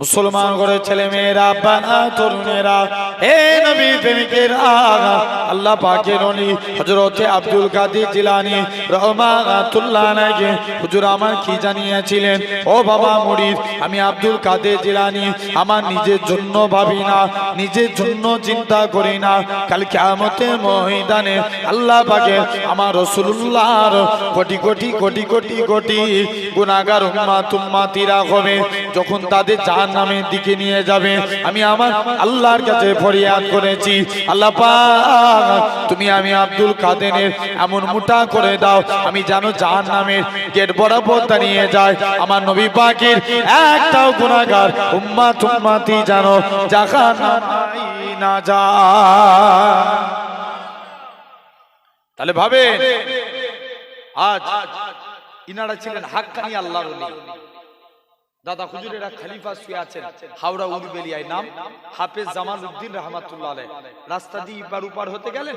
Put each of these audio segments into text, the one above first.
মুসলমান করে ছেলে মেয়েরা বানা তরুণেরা হে নবী প্রেমিকেরা আল্লাহ পাকের অলি হজরতে আব্দুল কাদের জিলানি রহমাতুল্লাহ নাইকে হুজুর আমার কি জানিয়েছিলেন? ও বাবা মুরিদ, আমি আব্দুল কাদের জিলানি, আমার নিজের জন্য ভাবি না, নিজের জন্য চিন্তা করি না। কাল কিয়ামতের ময়দানে আল্লাহ পাকে আমার রসুল্লাহর কোটি কোটি কোটি কোটি কোটি গুনাগার উম্মা তুম্মা তিরা হবে। যখন তাদের জাহান নামের দিকে নিয়ে যাবে। আমি আমার আল্লাহর কাছে ফরিয়াদ করেছি। আল্লাহ তুমি আমি আব্দুল কাদেরের এমন মোটা করে দাও। আমি জানো জাহান নামের গেট বরাবর দাঁড়িয়ে যায় আমার নবী পাকের একটাও গুনাগার উম্মা তুম্মাতি জানো জাহান না যা তাহলে ভাবেন, আজ ইনারা ছিলেন হাক্কানি আল্লাহর দাদা হুজুরেরা খলিফা শুয়ে আছেন। হাওড়া উরবেলিয়ায় নাম হাফেজ জামাল উদ্দিন রহমাতুল্লাহ রাস্তা দিয়ে ইপার উপার হতে গেলেন?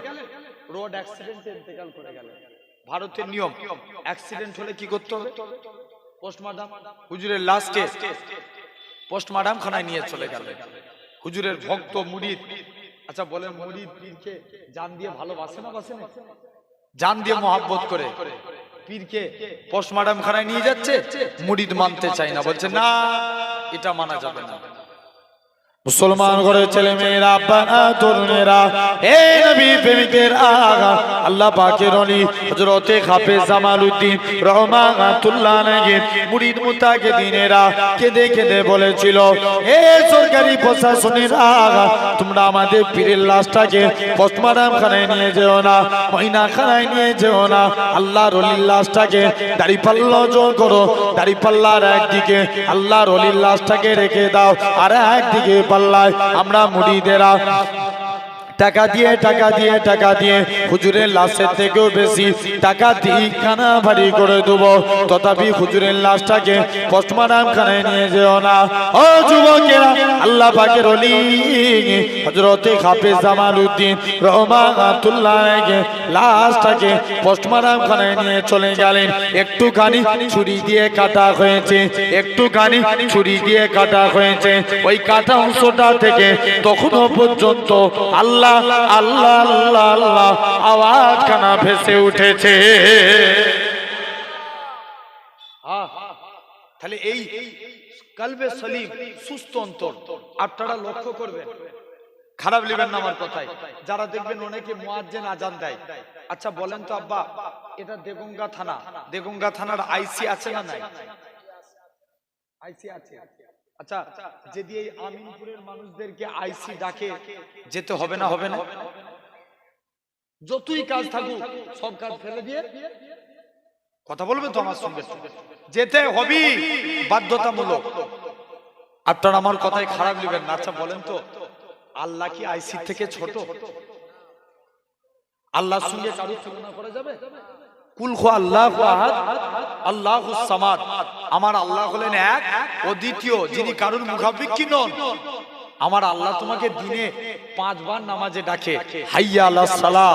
রোড অ্যাক্সিডেন্টে ইন্তেকাল করে গেলেন। ভারতের নিয়ম অ্যাক্সিডেন্ট হলে কি করতে হবে? পোস্টমার্টাম হুজুরের লাস্টে পোস্টমার্টাম খানায় নিয়ে চলে গেলেন। হুজুরের ভক্ত মুরিদ। আচ্ছা বলেন মুরিদ পীরকে জান দিয়ে ভালোবাসে না বাসে না? জান দিয়ে মহাব্বত করে। পীরকে পোস্টমার্টাম খানায় নিয়ে যাচ্ছে মুরিদ মানতে চাই না, বলছে, না, এটা মানা যাবে না। মুসলমান ঘরের ছেলে মেয়েরা তরুণেরা হে নবী প্রেমিকের আগা, আল্লাহ পাকের অলি, হযরতে হাফেজ জামাল উদ্দিন রহমাতুল্লাহ আলাইহি, মুরিদ মুতাকে দিনেরা কেঁদে কেঁদে বলেছিল, এ সরকারি প্রশাসনের আগা, তোমরা আমাদের পীরের লাশটাকে পোস্টমার্টম খানায় নিয়ে যেও না মহিনা খানায় নিয়ে যেও না, আল্লাহর অলির লাশটাকে দাড়ি পাল্লা জোর করো দাড়ি পাল্লার একদিকে আল্লাহর অলির লাশটাকে রেখে দাও, আর একদিকে পাল্লায় আমরা মুড়িদেরা টাকা দিয়ে টাকা দিয়ে টাকা দিয়ে। হুজুরের লাশের থেকেও বেশি টাকা দিয়ে খানা ভারী করে দেবো। তথাপি হুজুরের লাশটাকে পোস্টমার্টাম খানায় নিয়ে যেও না। ও যুবকেরা, আল্লাহ পাকের অলি হজরতে হাফেজ জামাল উদ্দিন রহমাতুল্লাহকে লাশটাকে পোস্টমার্টাম খানায় নিয়ে চলে গেলেন। একটুখানি ছুরি দিয়ে কাটা হয়েছে, একটুখানি ছুরি দিয়ে কাটা হয়েছে। ওই কাটা অংশটা থেকে তখনও পর্যন্ত আল্লাহ আল্লাহ আল্লাহ আল্লাহ আল্লাহ আওয়াজ কানা ভেসে উঠেছে। তাহলে এই কালবে সলিম সুস্থ অন্তর আপনারা লক্ষ্য করবেন খারাপ নেবেন না আমার কথায়। যারা দেখবেন অনেকে মুয়াজ্জেন আজান দেয়। আচ্ছা বলেন তো আব্বা, এটা দেগঙ্গা থানা। দেগঙ্গা থানার আইসি আছে না নাই? আইসি আছে। আচ্ছা যদি এই আমিনপুরের মানুষদেরকে আইসি ডাকে যেতে হবে না হবে না। যতই কাজ থাকুক সব কাজ ফেলে দিয়ে কথা বলবে তো আমার সঙ্গে? যেতে হবে বাধ্যতামূলক। আপনার আমার কথায় খারাপ নেবেন না। আচ্ছা বলেন তো আল্লাহ কি আইসি থেকে ছোট? আল্লাহর সঙ্গে কারও তুলনা করা যাবে? কুল খো আল্লাহ আহাদ আল্লাহ সামাদ। আমার আল্লাহ হলেন এক ও দ্বিতীয় যিনি কারুর মুখাপেক্ষী নন। আমার আল্লাহ তোমাকে দিনে পাঁচবার নামাজে ডাকে। হাইয়া আল্লাহ সালাহ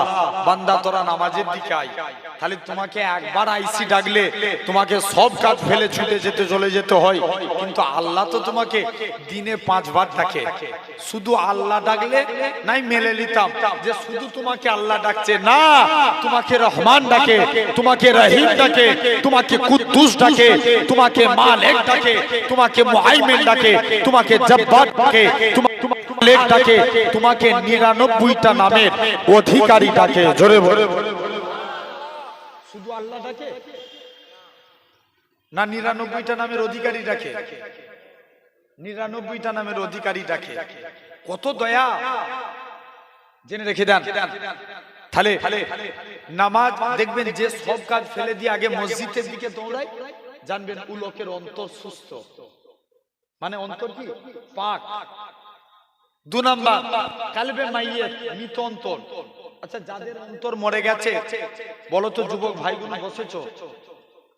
বান্দা তোরা নামাজের দিকে আয়। তাহলে তোমাকে একবার আইসি ডাকলে তোমাকে সব কাজ ফেলে ছুটে যেতে চলে যেতে হয়। কিন্তু আল্লাহ তো তোমাকে দিনে পাঁচবার ডাকে। শুধু আল্লাহ ডাকলে নাই মেলে নিতাম যে শুধু তোমাকে আল্লাহ ডাকছে। না তোমাকে রহমান ডাকে তোমাকে রহিম ডাকে তোমাকে কুদ্দুস ডাকে তোমাকে মালিক ডাকে তোমাকে মুহাইমিন ডাকে তোমাকে জব্বার ডাকে ডাকে তোমাকে নিরানব্বইটা নামের অধিকারী ডাকে জোরে বলে। শুধু আল্লাহ ডাকে না নিরানব্বইটা নামের অধিকারী ডাকে নিরানব্বইটা নামের অধিকারী ডাকে কত দয়া। জেনে রেখে দেন। তাহলে নামাজ দেখবেন যে সব কাজ ফেলে দিয়ে আগে মসজিদের দিকে দৌড়ায় জানবেন ও লোকের অন্তর সুস্থ। মানে অন্তর কি? পাক। দু নাম্বার কালবে মাইয়ের মৃত অন্তর আচ্ছা যাদের অন্তর মরে গেছে বলো তো যুবক ভাইগুলো বসেছো?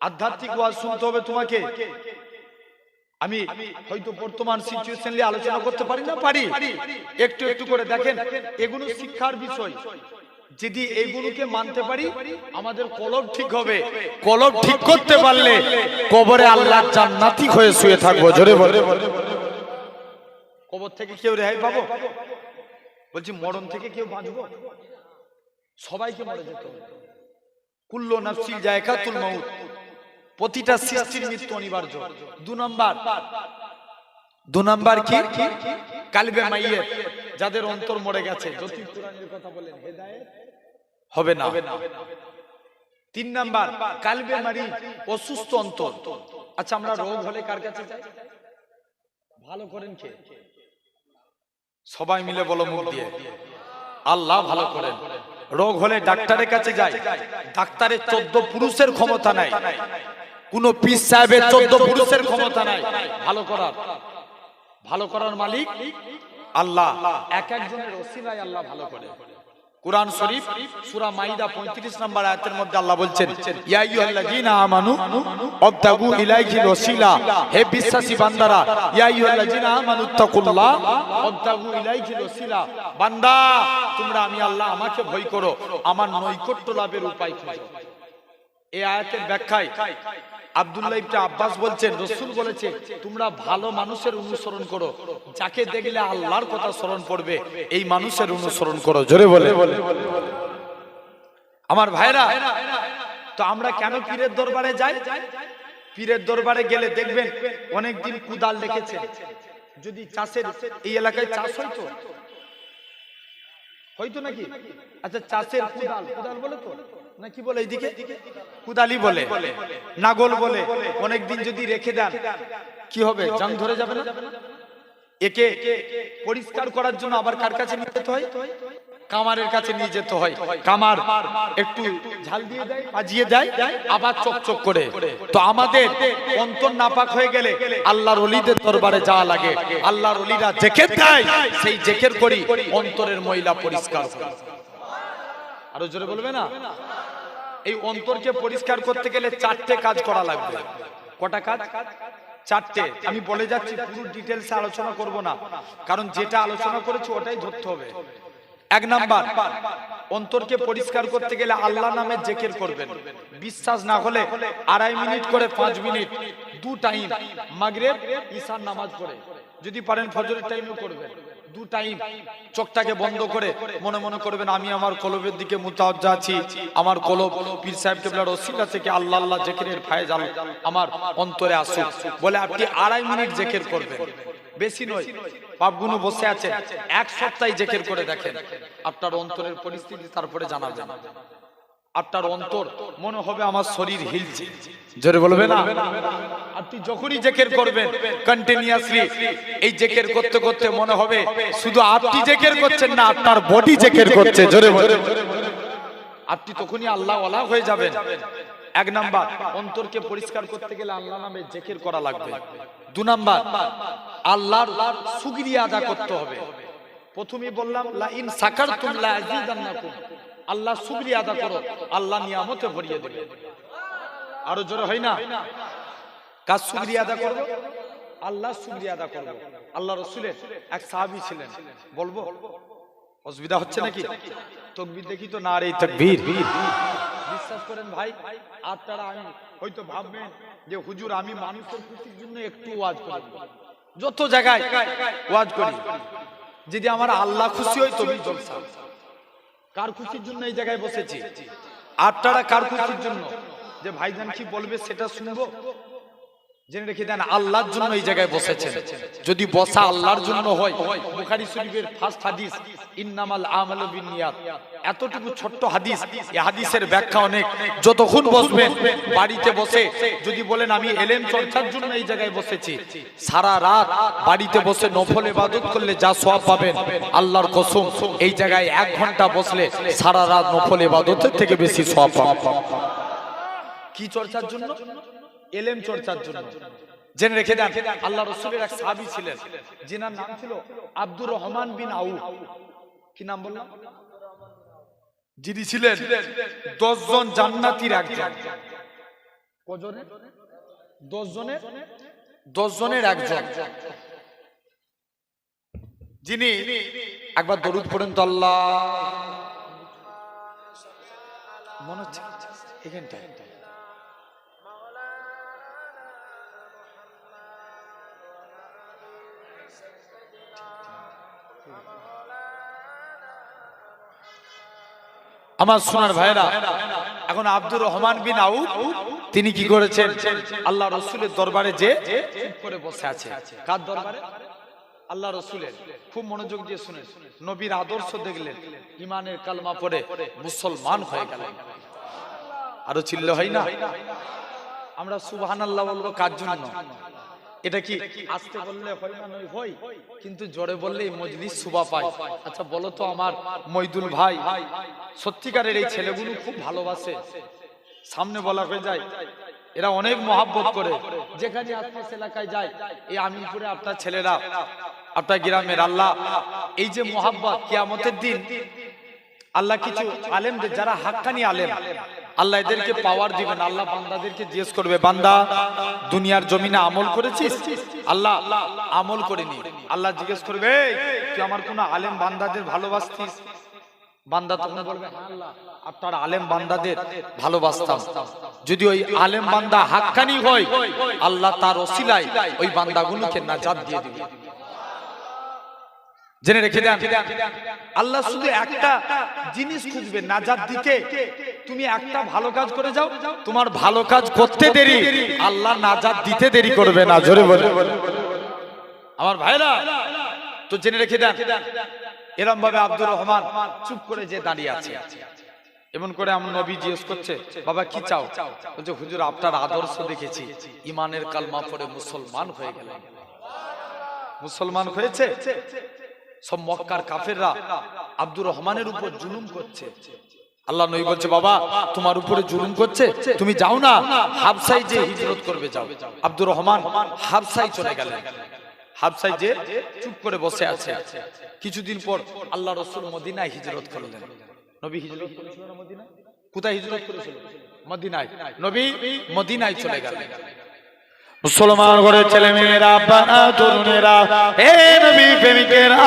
আধ্যাত্মিক ওয়াজ শুনতে হবে তোমাকে। আমি হয়তো বর্তমান সিচুয়েশন নিয়ে আলোচনা করতে পারি না? পারি। একটু একটু করে দেখেন এগুলো শিক্ষার বিষয়। যদি এইগুলোকে মানতে পারি আমাদের কলব ঠিক হবে। কলব ঠিক করতে পারলে কবরে আল্লাহ জান্নাতি হয়ে শুয়ে থাকব। জোরে বলে। কবর থেকে কেউ রেহাই পাবো? বলছি মরণ থেকে কেউ বাঁচবো? সবাইকে মরে যেতে হবে। কুল্লো নাফসি জায়গাতুল মাউত। প্রতিটা সৃষ্টির মৃত্যু অনিবার্য। দু নম্বর। দু নম্বর কি? কালবে মাইয়ের যাদের অন্তর মরে গেছে। জ্যোতি কোরআনের কথা বলেন হেদায়েত হবে না। তিন নাম্বার কালবে মারি অসুস্থ অন্তর। আচ্ছা আমরা রোগ হলে কার কাছে যাই? ভালো করেন কে? সবাই মিলে বলো মুখ দিয়ে। আল্লাহ ভালো করেন। রোগ হলে ডাক্তারের কাছে যায় ডাক্তারের চোদ্দ পুরুষের ক্ষমতা নাই। কোন পিস সাহেবের চোদ্দ পুরুষের ক্ষমতা নাই। ভালো করার। ভালো করার মালিক আল্লাহ। এক একজনের অসিলায় আল্লাহ ভালো করে। কোরআন শরীফ, সূরা মাইদা 35 নম্বর আয়াতের মধ্যে আল্লাহ বলছেন, ইয়া আইয়ুহাল্লাযীনা আমানু আবতাগু ইলাইহিল ওয়াসিলা হে বিশ্বাসী বান্দারা, ইয়া আইয়ুহাল্লাযীনা আমানু তাকুল্লাহ আবতাগু ইলাইহিল ওয়াসিলা বান্দা, তোমরা আমি আল্লাহ আমাকে ভয় করো, আমার নৈকট্য লাভের উপায় খুঁজো। এই আয়াতের ব্যাখ্যায় আব্দুল্লাহ ইবনে আব্বাস বলছেন, রাসূল বলেছে, তোমরা ভালো মানুষের অনুসরণ করো। যাকে দেখলে আল্লাহর কথা স্মরণ পড়বে এই মানুষের অনুসরণ করো। জোরে বলে। আমার ভাইরা, তো আমরা কেন পীরের দরবারে যাই? পীরের দরবারে গেলে দেখবেন অনেকদিন কুদাল রেখেছেন যদি চাষের এই এলাকায় চাষ হয়তো হয়তো নাকি? আচ্ছা চাষের কুদাল কুদাল বলে তো? না কি বলে এইদিকে কুদালি বলে নাগল বলে অনেকদিন যদি রেখে দেন কি হবে? জং ধরে যাবে না? একে পরিষ্কার করার জন্য আবার কার কাছে নিয়ে যেতে হয়? কামারের কাছে নিয়ে যেতে হয়। কামার একটু ঝাল দিয়ে দেয় দেয় আবার চকচক করে। তো আমাদের অন্তর নাপাক হয়ে গেলে আল্লাহর অলিদের দরবারে যাওয়া লাগে। আল্লাহর অলিরা জেকের দেয় সেই জেকের করি অন্তরের ময়লা পরিষ্কার। আরও জোরে বলবে না? এই অন্তরকে পরিষ্কার করতে গেলে চারটে কাজ করা লাগবে। কটা কাজ? চারটে। আমি বলে যাচ্ছি, পুরো ডিটেলসে আলোচনা করব না। কারণ যেটা আলোচনা করেছি ওটাই ধরতে হবে। এক নাম্বার, অন্তরকে পরিষ্কার করতে গেলে আল্লাহ নামে জেকের করবেন। বিশ্বাস না হলে আড়াই মিনিট করে পাঁচ মিনিট, দু টাইম মাগরেব ঈশান নামাজ পড়ে। যদি পারেন ফজরের টাইমেও করবেন। দু টাইম চোখটাকে বন্ধ করে মনে মনে করবেন, আমি আমার কলবের দিকে মুতাওয়াজ্জা আছি। আমার কলব পীর সাহেব কেবলার ওসিলা থেকে আল্লাহ আল্লাহ জেকেরের ফায়েজ আমার অন্তরে আসুক। বলে, আপনি আড়াই মিনিট জেকের করবেন। বেশি নয় পাপগুনু বসে আছে এক সপ্তাহে জেকের করে দেখেন। আপনার অন্তরের পরিস্থিতি তারপরে জানাবেন আপনার অন্তর মনে হবে আমার শরীর হিলছে। জোরে বলবে না? আপনি যখনই জেকের করবেন কন্টিনিউয়াসলি এই জেকের করতে করতে মনে হবে শুধু আপনি জেকের করছেন না আপনার বডি জেকের করছে। জোরে বলে আপনি তখনই আল্লাহ ওয়ালা হয়ে যাবেন। এক নাম্বার অন্তরকে পরিষ্কার করতে গেলে আল্লাহ নামে জেকের করা লাগবে। দু নাম্বার আল্লাহর শুকরিয়া আদা করতে হবে। প্রথমেই বললাম লা ইন সাকারতুম লা আযীদান্নাকুম। আল্লাহ শুকরিয়া আদা করো, আল্লাহ নিয়ামতে ভরিয়ে দেবে। আরও জোরে হয় না? কাজ শুকরিয়া আদা করব? আল্লাহ শুকরিয়া আদা করব। আল্লাহ রসুলের এক সাহাবী ছিলেন। বলব? অসুবিধা হচ্ছে নাকি? তকবির দেখি তো না রে তকবীর। বিশ্বাস করেন ভাই আপনারা আমি হয়তো ভাববেন যে হুজুর, আমি মানুষের খুশির জন্য একটু ওয়াজ করি। যত জায়গায় ওয়াজ করি। যদি আমার আল্লাহ খুশি হয় তবে জলসা। কার খুশির জন্য এই জায়গায় বসেছি? আটটারা কার খুশির জন্য? যে ভাইজান কি বলবে সেটা শুনব? জেনে রেখে দেন, আল্লাহর জন্য এই জায়গায় বসেছেন। যদি বসা আল্লাহর জন্য হয়, বুখারী শরীফের ফার্স্ট হাদিস, ইন্নামাল আমালু বিনিয়াত। এতটুকু ছোট্ট হাদিস, এই হাদিসের ব্যাখ্যা অনেক। যতক্ষণ বসবেন বাড়িতে বসে, যদি বলেন, আমি এলেম চর্চার জন্য এই জায়গায় বসেছি। সারা রাত বাড়িতে বসে নফল ইবাদত করলে যা সওয়াব পাবেন, আল্লাহর কসম, এই জায়গায় এক ঘণ্টা বসলে সারা রাত নফল ইবাদতের থেকে বেশি সওয়াব পাবেন। কি চর্চার জন্য? এলেম চর্চার জন্য। জেনে রেখে দেন আল্লাহ রসুলের এক সাহাবী ছিলেন যিনার নাম ছিল আব্দুর রহমান বিন আউ কি নাম বললাম যিনি ছিলেন দশ জন জান্নাতির একজন। কজনের? দশ জনের দশ জনের একজন। যিনি একবার দরুদ পড়েন তো আল্লাহ। মনে হচ্ছে এখানটায়। আমার সোনার ভাইরা, এখন আব্দুর রহমান বিন আউ তিনি কি করেছেন? আল্লাহ রসুলের দরবারে যে চুপ করে বসে আছে। কার দরবারে? আল্লাহ রসুলের। খুব মনোযোগ দিয়ে শুনেন নবীর আদর্শ দেখলেন। ইমানের কালমা পড়ে মুসলমান হয়ে গেলেন আরও চিল্ল হয় না? আমরা সুবহান আল্লাহ বলব কার জন্য? এটা কি আস্তে বললে হয় না নয়? হয়। কিন্তু জোরে বললে মজলিস শুভা পায়। আচ্ছা বলো তো আমার মইদুল ভাই, সত্যিকারের এই ছেলেগুলো খুব ভালোবাসে। সামনে বলা হয়ে যায়, এরা অনেক মহাব্বত করে। যেখানে আশপাশ এলাকায় যায়। এই আমিনপুরে আপনার ছেলেরা, আপনার গ্রামের আল্লাহ। এই যে মহাব্বত, কিয়ামতের দিন আল্লাহ কিছু আলেমদের যারা হাক্কানি আলেম আল্লাহ এদেরকে পাওয়ার দিবেন। আল্লাহ বান্দাদেরকে জিজ্ঞেস করবে বান্দা দুনিয়ার জমিনে আমল করেছিস? আল্লাহ আমল করিনি। আল্লাহ জিজ্ঞেস করবে তুই আমার কোন আলেম বান্দাদের ভালোবাসতিস? বান্দা তখন বলবে "হ্যাঁ আল্লাহ, আপনার আলেম বান্দাদের ভালোবাসতাম। যদি ওই আলেম বান্দা হাক্কানি হয় আল্লাহ তার ওসিলায় ওই বান্দাগুলোকে নাজাত দিয়ে দিবে। জেনে রেখে দেন। আল্লাহ শুধু একটা জিনিস খুঁজবে নাজাত দিতে। তুমি একটা ভালো কাজ করে যাও তোমার ভালো কাজ করতে দেরি। আল্লাহ নাজাত দিতে দেরি করবে না জোরে বলে আমার ভাইরা তো জেনে রেখে দেন। এরম ভাবে আব্দুর রহমান চুপ করে যে দাঁড়িয়ে আছে। এমন করে আমার নবী জিজ্ঞেস করছে বাবা কি চাও? বলছে হুজুর আপনার আদর্শ দেখেছি। ইমানের কালমা পড়ে মুসলমান হয়ে গেলেন মুসলমান হয়েছে? সব মক্কার কাফেররা আব্দুর রহমানের উপর জুলুম করছে। আল্লাহ নবী বলছে বাবা তোমার উপরে জুলুম করছে। তুমি যাও না হাবসাই যে হিজরত করবে যাও। আব্দুর রহমান হাবসাই চলে গেলেন। হাবসাই যে চুপ করে বসে আছে। কিছুদিন পর আল্লাহ রসুল মদিনায় হিজরত করলেন। নবী হিজরত করেছিল মদিনায়? কোথায় হিজরত করেছিল? মদিনায়। নবী মদিনায় চলে গেলেন। মুসলমান ঘরের ছেলে মেয়েরা বানা তরুণেরা হে নবী প্রেমিকেরা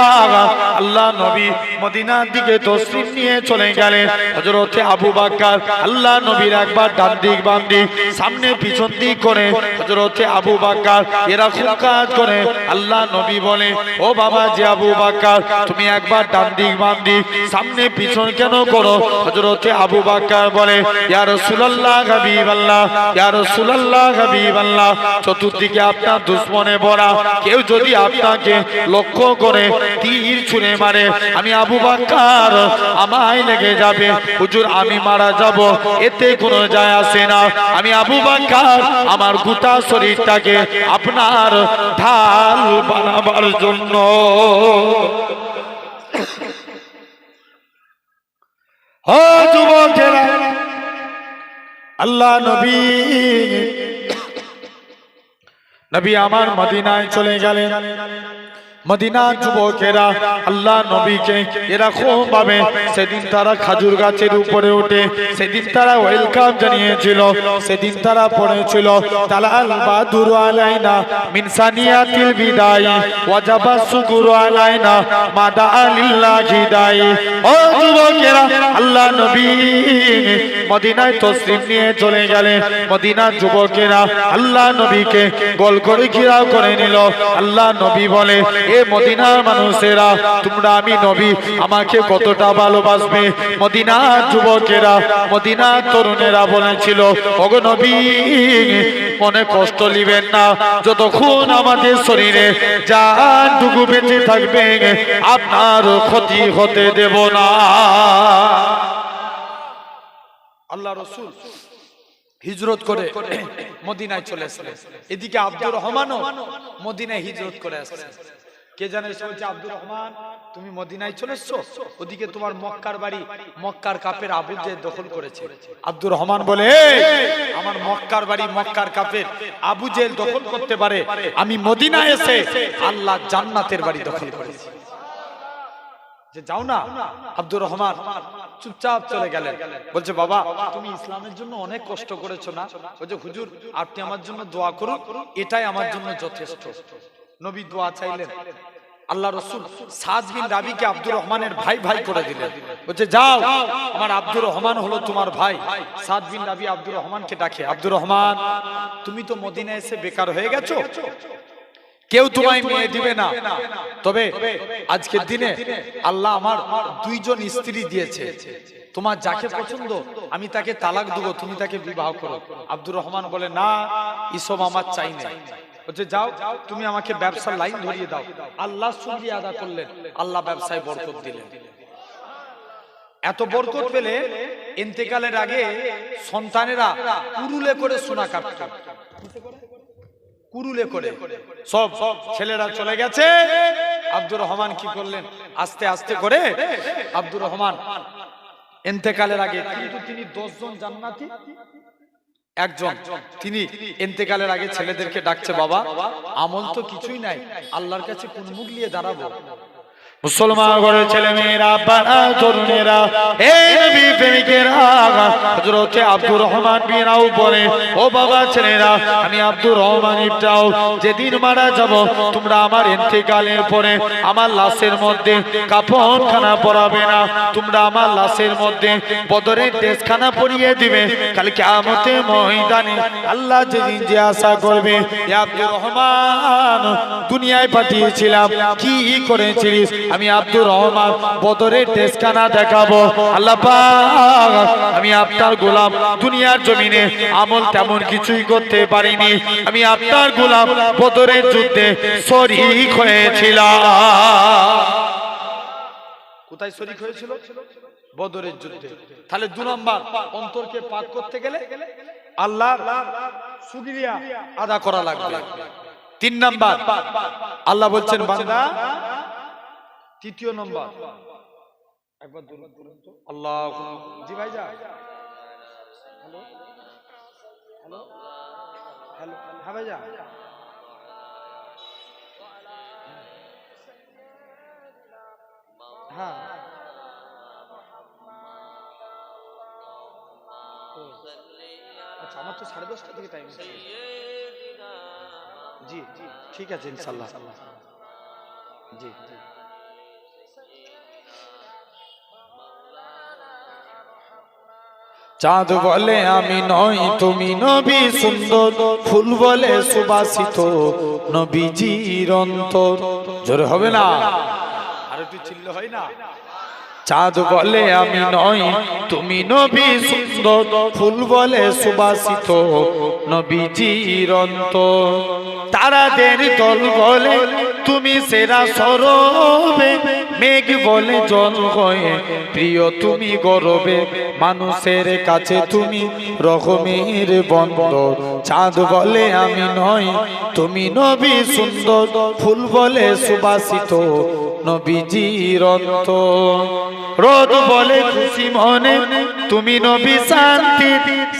আল্লাহ নবী মদিনার দিকে তসরিফ নিয়ে চলে গেলেন। হযরতে আবু বকর আল্লাহ নবীর একবার ডান দিক বাম দিক সামনে পিছন দিক করে হযরতে আবু বকর এরা খুব কাজ করে। আল্লাহ নবী বলে, ও বাবা যে আবু বকর তুমি একবার ডান দিক বাম দিক সামনে পিছন কেন করো? হযরতে আবু বকর বলে, ইয়া রাসূলুল্লাহ হাবিবাল্লাহ, ইয়া রাসূলুল্লাহ হাবিবাল্লাহ চতুর্দিকে আপনার দুশ্মনে ভরা। কেউ যদি আপনাকে লক্ষ্য করে তীর ছুঁড়ে মারে, আমি আবু বাক্কার, আমায় লেগে যাবে। হুজুর, আমি মারা যাব, এতে কোনো যায় আসে না। আমি আবু বাক্কার, আমার গোটা শরীরটাকে আপনার ঢাল বানাবার জন্য। আল্লাহ নবী নবী আমার মদিনায় চলে গেলেন। মদিনার যুবকেরা, আল্লাহ নবীকে এরকম ভাবে। সেদিন তারা খাজুর গাছের উপরে উঠে, সেদিন তারা ওয়েলকাম জানিয়েছিল, সেদিন তারা পড়েছিল তালাল বাদুর আলাইনা মিন সানিয়াতিল বিদাই ওয়াজাবা সুকুর আলাইনা মাদা আলিল্লাহি দাই ও যুবকেরা, আল্লাহ নবী মদিনায় তসরিফ নিয়ে চলে গেলেন। মদিনার যুবকেরা, আল্লাহ নবীকে গোল করে ঘিরাও করে নিল। আল্লাহ নবী বলে এ মদিনার মানুষেরা, তোমরা আমি নবী, আমাকে কতটা ভালোবাসবে? মদিনার যুবকেরা, মদিনার তরুণেরা বলেছিল, ওগো নবী, মনে কষ্ট নিবেন না। যতক্ষণ আমাদের শরীরে জানটুকু বেঁচে থাকবে, আপনার ক্ষতি হতে দেব না। আল্লাহ রসুল হিজরত করে মদিনায় চলে আসলেন। এদিকে আব্দুর রহমানও মদিনায় হিজরত করে আসছে কে জানে সে বলছে, আব্দুর রহমান, তুমি মদিনায় চলে এসছো? ওদিকে তোমার মক্কার বাড়ি, মক্কার কাপের আবু যে দখল করেছে। আব্দুর রহমান বলে আমার মক্কার বাড়ি, মক্কার কাপের আবু জেল দখল করতে পারে। আমি মদিনায় এসে আল্লাহ জান্নাতের বাড়ি দখল করেছি। যে যাও না, আব্দুর রহমান চুপচাপ চলে গেলেন। বলছে, বাবা, তুমি ইসলামের জন্য অনেক কষ্ট করেছ না? বলছে, হুজুর, আপনি আমার জন্য দোয়া করুন, এটাই আমার জন্য যথেষ্ট। নবী দোয়া চাইলেন। আল্লাহ রসুল সাজ বিন রাবিকে আব্দুর রহমানের ভাই ভাই করে দিলেন। বলছে যাও আমার আব্দুর রহমান হলো তোমার ভাই। সাদ বিন রাবি আব্দুর রহমানকে ডাকে আব্দুর রহমান তুমি তো মদিনা এসে বেকার হয়ে গেছো? কেউ তোমায় মেয়ে দিবে না। তবে আজকের দিনে আল্লাহ আমার দুইজন স্ত্রী দিয়েছে। তোমার যাকে পছন্দ আমি তাকে তালাক দেবো তুমি তাকে বিবাহ করো। আব্দুর রহমান বলে না এসব আমার চাই না বলছে, যাও, তুমি আমাকে ব্যবসার লাইন ধরিয়ে দাও। আল্লাহ শুক্রিয়া আদা করলেন। আল্লাহ ব্যবসায় বরকত দিলেন। এত বরকত পেলে ইন্তেকালের আগে সন্তানেরা কুরুলে করে সোনা কাটত। কুরুলে করে। সব সব ছেলেরা চলে গেছে। আব্দুর রহমান কি করলেন? আস্তে আস্তে করে আব্দুর রহমান ইন্তেকালের আগে কিন্তু তিনি দশজন জান্নাতি একজন। তিনি এতেকালের আগে ছেলেদেরকে ডাকছে বাবা আমল তো কিছুই নাই। আল্লাহর কাছে কোন মুখ নিয়ে দাঁড়াবো? মুসলমান ঘরের ছেলে মেয়েরা তরুণেরা এই নবী প্রেমিকেরা হযরতে আব্দুর রহমান বিরাও বলে, ও বাবা ছেলেরা, আমি আব্দুর রহমান ইবটাও যেদিন মারা যাব, তোমরা আমার ইন্তেকালের পরে আমার লাশের মধ্যে কাফন খানা পরাবে না। তোমরা আমার লাশের মধ্যে বদরের দেশখানা পরিয়ে দিবে। কাল কিয়ামতে ময়দানে আল্লাহ যেদিন যে আশা করবে আব্দুর রহমান দুনিয়ায় পাঠিয়েছিলাম। কি করেছিলিস? আমি আব্দুর রহমান বদরের দেশখানা দেখাবো। আল্লাহ আমি আপনার গোলাম, দুনিয়ার জমিনে আমল তেমন কিছুই করতে পারিনি। আমি আপনার গোলাম বদরের যুদ্ধে শরীক হয়েছিলাম। কোথায় শরিক হয়েছিল? বদরের যুদ্ধে। তাহলে দু নম্বর, অন্তরকে পাক করতে গেলে আল্লাহর শুকরিয়া আদা করা লাগবে। তিন নাম্বার, আল্লাহ বলছেন, বান্দা তৃতীয় নম্বর। একবার দূর আল্লাহ। জি ভাই যা হ্যালো। হ্যালো। হ্যালো। হ্যাঁ ভাই যা হ্যাঁ। আচ্ছা আমার তো সাড়ে দশটা থেকে টাইম জি ঠিক আছে ইনশাল্লাহ জি জি। চাঁদ বলে আমি নই, তুমি নবী সুন্দর। ফুল বলে সুবাসিত নবীজির অন্তর। জোরে হবে না? আর একটু চিল্ল হয় না? চাঁদ বলে আমি নই, তুমি নবী সুন্দর। ফুল বলে সুবাসিত নবীজির অন্তর। তারাদের দল বলে তুমি সেরা সরবে। মেঘ বলে জল হয়ে প্রিয় তুমি গরবে। মানুষের কাছে তুমি রকমের বন্ধ চাঁদ বলে আমি নই, তুমি নবী সুন্দর। ফুল বলে সুবাসিত নবীজির অন্ত রোদ বলে খুশি মনে, তুমি নবী শান্তি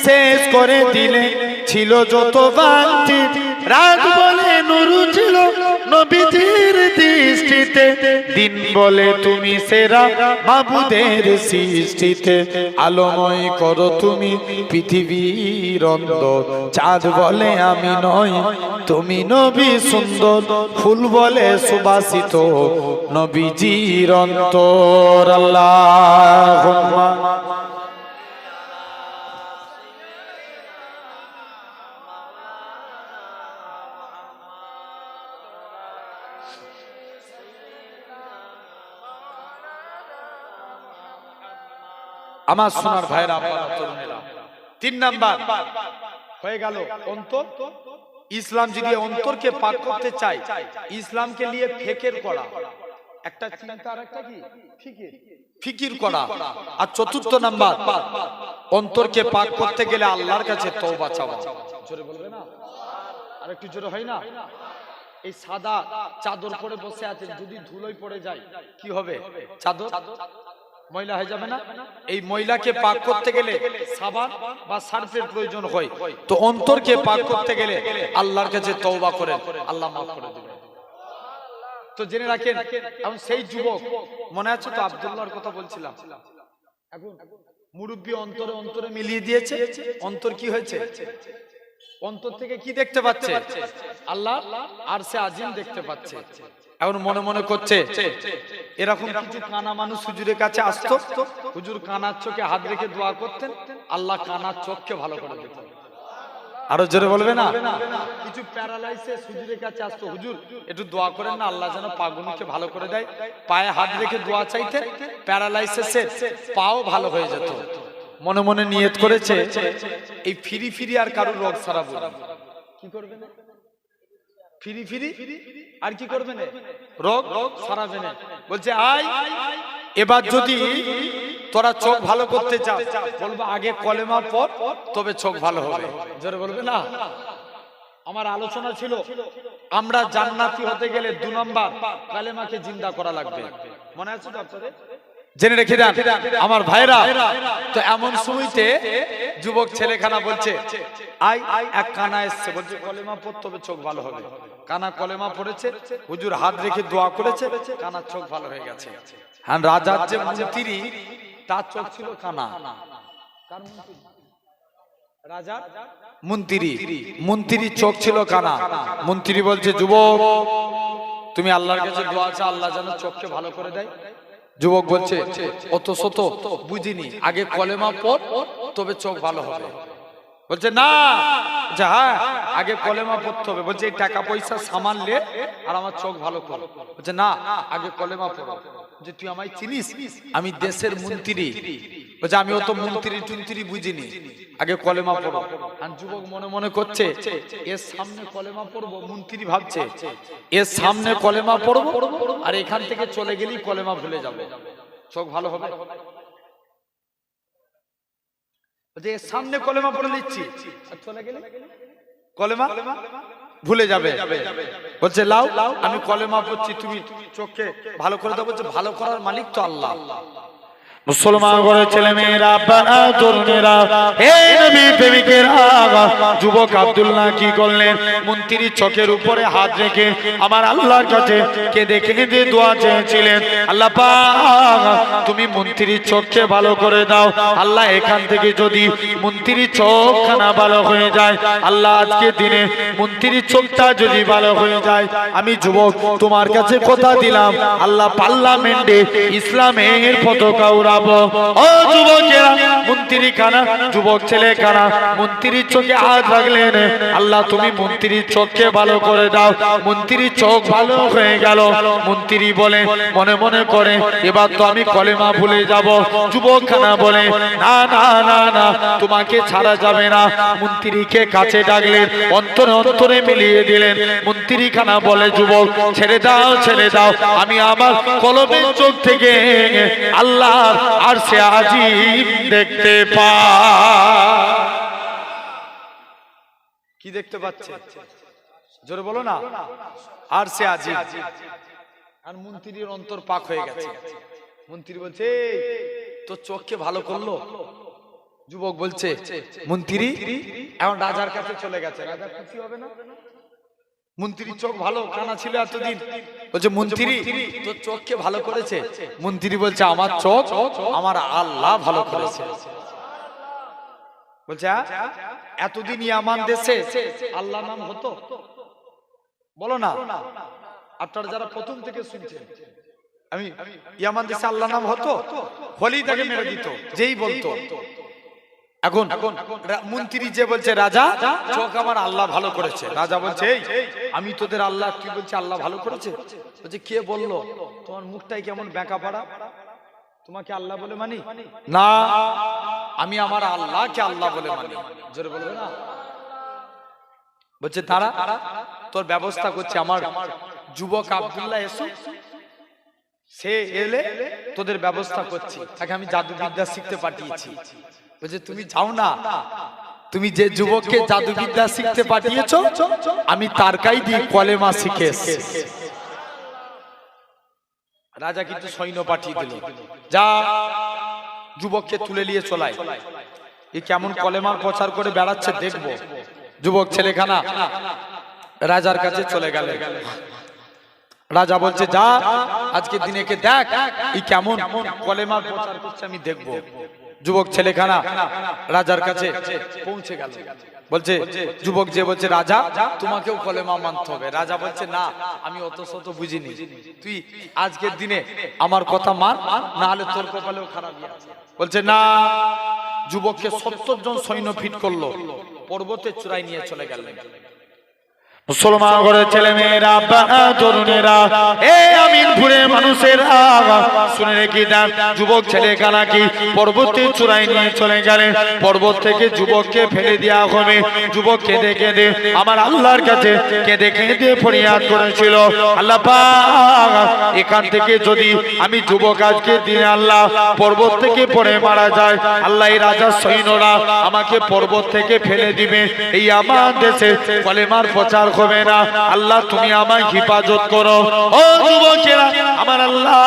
শেষ করে দিলে, ছিল যত বান্তি। রাত বলে নুরু ছিল নবীজির দৃষ্টিতে। দিন বলে তুমি সেরা বাবুদের সৃষ্টিতে। আলোময় করো তুমি পৃথিবীর অন্তর চাঁদ বলে আমি নই তুমি নবী সুন্দর। ফুল বলে সুবাসিত নবীজির অন্তর। আল্লাহ আমার সোনার আপনারা তরুণেরা তিন নাম্বার। হয়ে গেল অন্তর। ইসলাম যদি অন্তরকে পাক করতে চায় ইসলামকে নিয়ে ফেকের করা। একটা চিন্তা আর একটা কি? ফিকির। ফিকির করা। আর চতুর্থ নাম্বার অন্তরকে পাক করতে গেলে আল্লাহর কাছে তওবা চাওয়া। জোরে বলবে না? আর একটু জোরে হয় না? এই সাদা চাদর পরে বসে আছেন যদি ধুলোয় পড়ে যায় কি হবে? চাদর? ময়লা হয়ে যাবে না? এই ময়লাকে পাক করতে গেলে সাবান বা সার্ফের প্রয়োজন হয়। তো অন্তরকে পাক করতে গেলে আল্লাহর কাছে তওবা করেন। আল্লাহ মাফ করে দেবেন। তো জেনে রাখেন এখন সেই যুবক মনে আছে তো আব্দুল্লাহর কথা বলছিলাম। এখন মুরব্বী অন্তরে অন্তরে মিলিয়ে দিয়েছে। অন্তর কি হয়েছে? অন্তর থেকে কি দেখতে পাচ্ছে? আল্লাহ আর সে আজিম দেখতে পাচ্ছে। এখন মনে মনে করছে এরকম কিছু কানা মানুষ হুজুরের কাছে আসতো? হুজুর কানার চোখে হাত রেখে দোয়া করতেন আল্লাহ কানার চোখকে ভালো করে দিতেন আরও জোরে বলবে না? কিছু প্যারালাইসিস হুজুরের কাছে আসতো। হুজুর একটু দোয়া করেন না আল্লাহ যেন পাগুনিকে ভালো করে দেয়। পায়ে হাত রেখে দোয়া চাইতে প্যারালাইসিসের পাও ভালো হয়ে যেত। মনে মনে নিয়ত করেছে এই ফিরি ফিরি আর কারোর রোগ সারাবো কি করবে না? ফিরি ফিরি? আর কি করবে না? রোগ সারাবে না। বলছে আয় এবার যদি তোরা চোখ ভালো করতে চাও বলব আগে কলেমা পর তবে চোখ ভালো হবে। জোরে বলবে না? আমার আলোচনা ছিল আমরা জান্নাতি হতে গেলে দু নম্বর কালেমাকে জিন্দা করা লাগবে। মনে আছে আপনাদের জেনে রেখে দেন আমার ভাইরা। তো এমন সময়তে যুবক ছেলেখানা বলছে আই এক কানা এসছে। বলছে কলেমা পড়তে হবে চোখ ভালো হবে। কানা কলেমা পড়েছে হুজুর হাত রেখে দোয়া করেছে কানার চোখ ভালো হয়ে গেছে। হ্যাঁ রাজার যে মন্ত্রী তার চোখ ছিল কানা। কার মন্ত্রী? মন্ত্রীর চোখ ছিল কানা। মন্ত্রী বলছে যুবক তুমি আল্লাহর কাছে দোয়া আছে আল্লাহ যেন চোখকে ভালো করে দেয়। যুবক বলছে অত শত বুঝিনি আগে কলেমা পর তবে চোখ ভালো হবে। বলছে না যে হ্যাঁ আগে কলেমা পড়তে হবে। বলছে এই টাকা পয়সা সামান লে আর আমার চোখ ভালো করো। বলছে না আগে কলেমা পড়ো। যে তুই আমায় চিনিস? আমি দেশের মন্ত্রী। বলছে আমি অত মন্ত্রী টুন্ত্রী বুঝিনি। আগে কলেমা পড়ো। আর যুবক মনে মনে করছে এর সামনে কলেমা পড়ব মন্ত্রী ভাবছে। এর সামনে কলেমা পড়ব আর এখান থেকে চলে গেলেই কলেমা ভুলে যাবে। চোখ ভালো হবে? এর সামনে কলেমা পড়ে দিচ্ছি আর চলে গেলে? কলেমা? ভুলে যাবে। বলছে লাও আমি কলেমা পড়ছি তুমি চোখকে ভালো করে দাও। বলছে ভালো করার মালিক তো আল্লাহ। মুসলমান ঘরের ছেলে মেয়েরা তরুণেরা, হে নবী প্রেমিকেরা যুবক আব্দুল্লাহ কি করলেন? মন্ত্রীর চোখের উপরে হাত রেখে আমার আল্লাহর কাছে কেঁদে কেঁদে দোয়া চেয়েছিলেন। আল্লাহ তুমি মন্ত্রীর চোখকে ভালো করে দাও। আল্লাহ এখান থেকে যদি মন্ত্রীর চোখখানা ভালো হয়ে যায়, আল্লাহ আজকে দিনে মন্ত্রীর চোখটা যদি ভালো হয়ে যায়, আমি যুবক, তোমার কাছে কথা দিলাম। আল্লাহ পার্লামেন্টে ইসলামের পতাকা উড়াবো ও যুবকেরা মন্ত্রী খানা যুবক ছেলে খানা মন্ত্রীর চোখে হাত রাখলেন। আল্লাহ, তুমি মন্ত্রীর চোখকে ভালো করে দাও। মন্ত্রীর চোখ ভালো হয়ে গেল। মন্ত্রী বলে, মনে মনে করে, এবার তো আমি কলেমা ভুলে যাব। যুবক খানা বলে, না না না না, তোমাকে ছাড়া যাবে না। মন্ত্রীকে কাছে ডাকলেন, অন্তরে অন্তরে মিলিয়ে দিলেন। মন্ত্রী খানা বলে, যুবক, ছেড়ে দাও ছেড়ে দাও। আমি আমার কলমের চোখ থেকে আল্লাহ আর সে আজিব দেখতে পা। কি দেখতে পাচ্ছে? জোরে বলো না। আর সে আজি আর মন্ত্রীর অন্তর পাক হয়ে গেছে। মন্ত্রী বলছে "এই, তোর চোখকে ভালো করল? যুবক বলছে মন্ত্রী এখন রাজার কাছে চলে গেছে। রাজা খুশি হবে না? মন্ত্রীর চোখ ভালো কানা ছিল এতদিন। বলছে মন্ত্রী তোর চোখকে ভালো করেছে? মন্ত্রী বলছে আমার চোখ আমার আল্লাহ ভালো করেছে। বলছে "আ? এতদিন ইয়ামান দেশে আল্লাহ নাম হতো? বলো না। আপনারা যারা প্রথম থেকে শুনছেন আমি ইয়ামান দেশে আল্লাহ নাম হতো? হলেই তাকে মেরে দিত যেই বলতো। এখন মন্ত্রী যে বলছে রাজা চোখ আমার আল্লাহ ভালো করেছে। রাজা বলছে "এই, আমি তোদের আল্লাহ কি বলছে আল্লাহ ভালো করেছে? বলছে কে বলল? তোমার মুখটাই কেমন বেঁকা পাড়া? তোমাকে আল্লাহ বলে মানি? না আমি আমার আল্লাহকে আল্লাহ বলে মানি। জোরে বলবে না। বলছে তারা তোর ব্যবস্থা করছে আমার যুবক আব্দুল্লাহ এসো সে এলে তোদের ব্যবস্থা করছি। তাকে আমি জাদুবিদ্যা শিখতে পাঠিয়েছি। বলছে তুমি যাও না তুমি যে যুবককে জাদুবিদ্যা শিখতে পাঠিয়েছো আমি তার কাই দিয়ে কলেমা শিখে। রাজা কিন্তু সৈন্য পাঠিয়ে দিল। যা যুবককে তুলে নিয়ে চলায়। এ কেমন কলেমার প্রচার করে বেড়াচ্ছে দেখব। যুবক ছেলেখানা রাজার কাছে চলে গেল। রাজা বলছে যা আজকে দিনেকে দেখ এই কেমন কলেমার প্রচার করছে আমি দেখব। যুবক ছেলেখানা রাজার কাছে পৌঁছে গেল। বলছে, যুবক যে বলছে, রাজা, তোমাকেও কলেমা মানতে হবে। রাজা বলছে, না, আমি অত শত বুঝিনি। তুই আজকের দিনে আমার কথা মান না হলে তোর কপালেও খারাপ বলছে, না, যুবককে সত্তর জন সৈন্য ফিট করল। পর্বতের চূড়ায় নিয়ে চলে গেলেন। মুসলমান ঘরের ছেলে মেয়েরা তরুণেরা, এ আমিনপুরে মানুষেরা, শুনে রেখে দেন, যুবক ছেলে কানাকি পর্বতের চূড়ায় নিয়ে চলে গেলেন পর্বত থেকে যুবককে ফেলে দেওয়া হবে। যুবক কেঁদে কেঁদে, আমার আল্লাহর কাছে কেঁদে কেঁদে ফরিয়াদ করেছিল। আল্লাহ এখান থেকে যদি আমি যুবক আজকে দিনে আল্লাহ পর্বত থেকে পড়ে মারা যায়, আল্লাহ এই রাজা সৈন্যরা আমাকে পর্বত থেকে ফেলে দিবে। এই আমার দেশে কলেমার প্রচার হবে না। আল্লাহ, তুমি আমায় হেফাজত করো। ও যুবকেরা, আমার আল্লাহ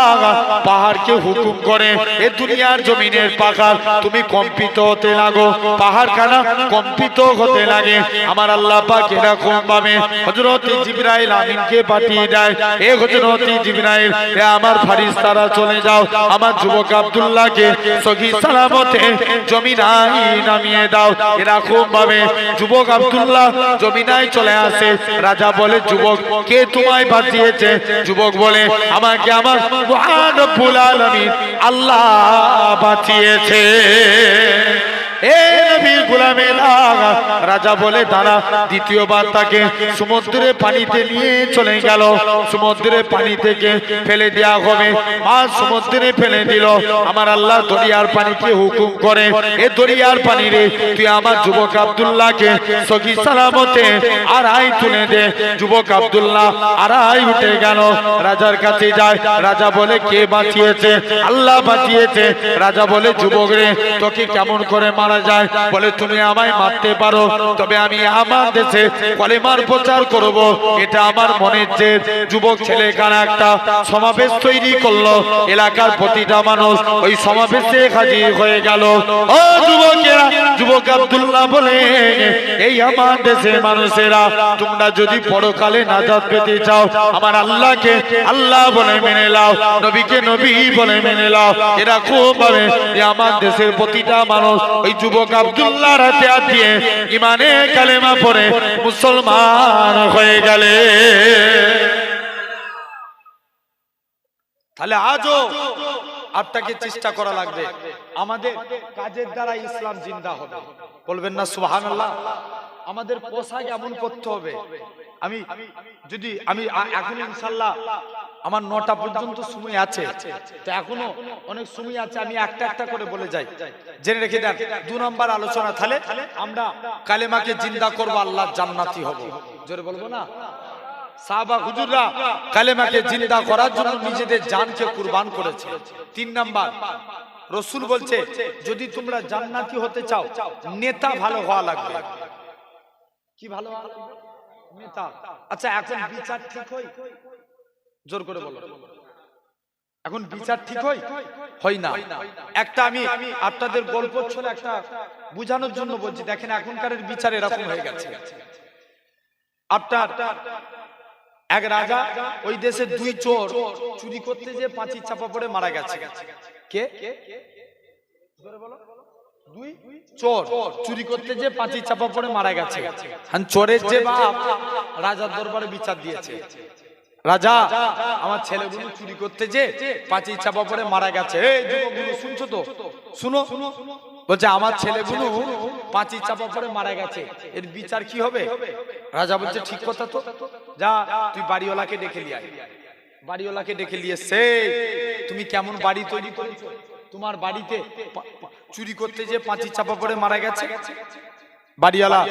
পাহাড়কে হুকুম করে, এ দুনিয়ার জমিনের পাহাড় তুমি কম্পিত হতে লাগো। পাহাড় খানা কম্পিত হতে লাগে। আমার আল্লাহ পাক এরকম ভাবে হযরত জিবরাইল আমিনকে পাঠিয়ে দেয়। এ হযরত জিবরাইল, এ আমার ফারিস্তারা চলে যাও। আমার যুবক আব্দুল্লাহকে সহি সালামতে জমিনায় নামিয়ে দাও। এরকম ভাবে যুবক আব্দুল্লাহ জমিনায় চলে আসে। রাজা বলে, যুবক, কে তোমায় বাঁচিয়েছে? যুবক বলে, আমাকে আমার রব্বুল আলামিন আল্লাহ বাঁচিয়েছে। এ নবীর গোলামের রাজা বলে, দাঁড়া, দ্বিতীয়বার তাকে সমুদ্রে পানিতে নিয়ে চলে গেল। সমুদ্রে পানি থেকে ফেলে দেওয়া হবে। মা সমুদ্রে ফেলে দিল। আমার আল্লাহ দরিয়ার পানিকে হুকুম করে, এ দরিয়ার পানি রে তুই আমার যুবক আব্দুল্লাহকে সখী সালামতে আড়াই তুলে দে। যুবক আব্দুল্লাহ আড়াই উঠে গেল। রাজার কাছে যায়। রাজা বলে, কে বাঁচিয়েছে? আল্লাহ বাঁচিয়েছে। রাজা বলে, যুবক রে, তোকে কেমন করে মারা যায়? বলে তুমি আমায় মারতে পারো, তবে আমি আমার দেশে কলেমার প্রচার করব। এটা আমার মনের যে যুবক ছেলে কানা একটা সমাবেশ তৈরি করল, এলাকার প্রতিটা মানুষ ওই সমাবেশে হাজির হয়ে গেল। ও যুবকেরা, যুবক আব্দুল্লাহ বলে, এই আমার দেশের মানুষেরা, তোমরা যদি পরকালে নাজাত পেতে চাও, আমার আল্লাহকে আল্লাহ বলে মেনে নাও, নবীকে নবী বলে মেনে নাও। এরা খুব ভাবে আমার দেশের প্রতিটা মানুষ ওই যুবক আব্দুল্লাহর হাতে হাত দিয়ে ইমানে কালেমা পড়ে মুসলমান হয়ে গেলে। তাহলে আজও আপনাকে চেষ্টা করা লাগবে, আমাদের কাজের দ্বারা ইসলাম জিন্দা হবে। বলবেন না, সুবহানাল্লাহ। আমাদের পোশাক এমন করতে হবে। আমি যদি, আমি এখন ইনশাল্লাহ আমার নটা পর্যন্ত সময় আছে। তো এখনও অনেক সময় আছে আমি একটা একটা করে বলে যাই। জেনে রেখে দেন দু নম্বর আলোচনা তাহলে আমরা কালেমাকে জিন্দা করব আল্লাহ জান্নাতি হব। জোরে বলব না? সাহাবা হুজুররা কালেমাকে জিন্দা করার জন্য নিজেদের জানকে কুরবান করেছে। তিন নাম্বার রসুল বলছে যদি তোমরা জান্নাতি হতে চাও নেতা ভালো হওয়া লাগবে। কি ভালো নেতা। আচ্ছা এখন বিচার ঠিক হই জোর করে বলো। এখন বিচার ঠিক হই হয় না। একটা আমি আপনাদের গল্প ছলে একটা বোঝানোর জন্য বলছি। দেখেন এখনকার বিচার এরকম হয়ে গেছে। আপনার এক রাজা ওই দেশের দুই চোর চুরি করতে যে পাঁচি চাপা পড়ে মারা গেছে। কে? দুই চোর চুরি করতে যে পাঁচি চাপা পড়ে মারা গেছে। আর চোরের যে বাপ রাজার দরবারে বিচার দিয়েছে। রাজা, আমার ছেলেগুলো চুরি করতে যে পাঁচি চাপা পড়ে মারা গেছে। শুনছো তো? শুনো। বলছে, আমার ছেলেগুলো পাঁচি চাপা পড়ে মারা গেছে। এর বিচার কি হবে? রাজা বলছে, ঠিক কথা তো। যা, তুই বাড়িওয়ালাকে ডেকে আয়। বাড়িওয়ালাকে ডেকে নিয়ে সে তুমি কেমন বাড়ি তৈরি করেছ? তোমার বাড়িতে চুরি করতে যে পাঁচি চাপা পড়ে মারা গেছে? বাড়িওয়ালা,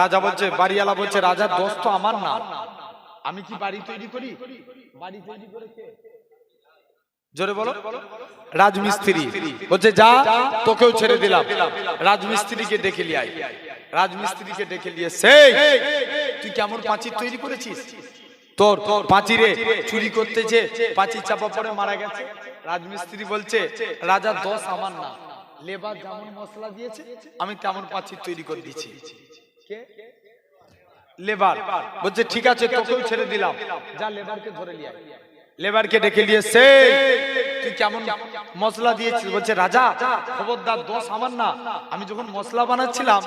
রাজা বলছে, বাড়িওয়ালা বলছে রাজার দোষ তো আমার না। আমি কি বাড়ি তৈরি করি? বাড়ি তৈরি করে কে? জোরে বলো। রাজমিস্ত্রি। বলছে যা তোকেও ছেড়ে দিলাম। রাজমিস্ত্রিকে ডেকে লিয়ে আয়। রাজমিস্ত্রিকে ডেকে নিয়ে সেই তুই কেমন পাঁচির তৈরি করেছিস? তোর পাঁচিরে চুরি করতে যে পাঁচি চাপা পড়ে মারা গেছে? রাজমিস্ত্রি বলছে রাজার দশ আমার না। লেবার যেমন মশলা দিয়েছে আমি তেমন পাঁচির তৈরি করে দিয়েছি। কে? লেবার। বলছে ঠিক আছে তোকেও ছেড়ে দিলাম। যা লেবারকে ধরে নিয়ে। লেবারকে ডেকে নিয়ে সে তুই কেমন মশলা দিয়েছিস? বলছে রাজা খবরদার দোষ আমার না। আমি যখন মশলা বানাচ্ছিলাম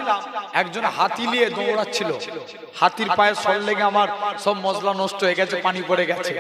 একজন হাতি নিয়ে দৌড়াচ্ছিল। হাতির পায়ে সল লেগে আমার সব মশলা নষ্ট হয়ে গেছে পানি পড়ে গেছে।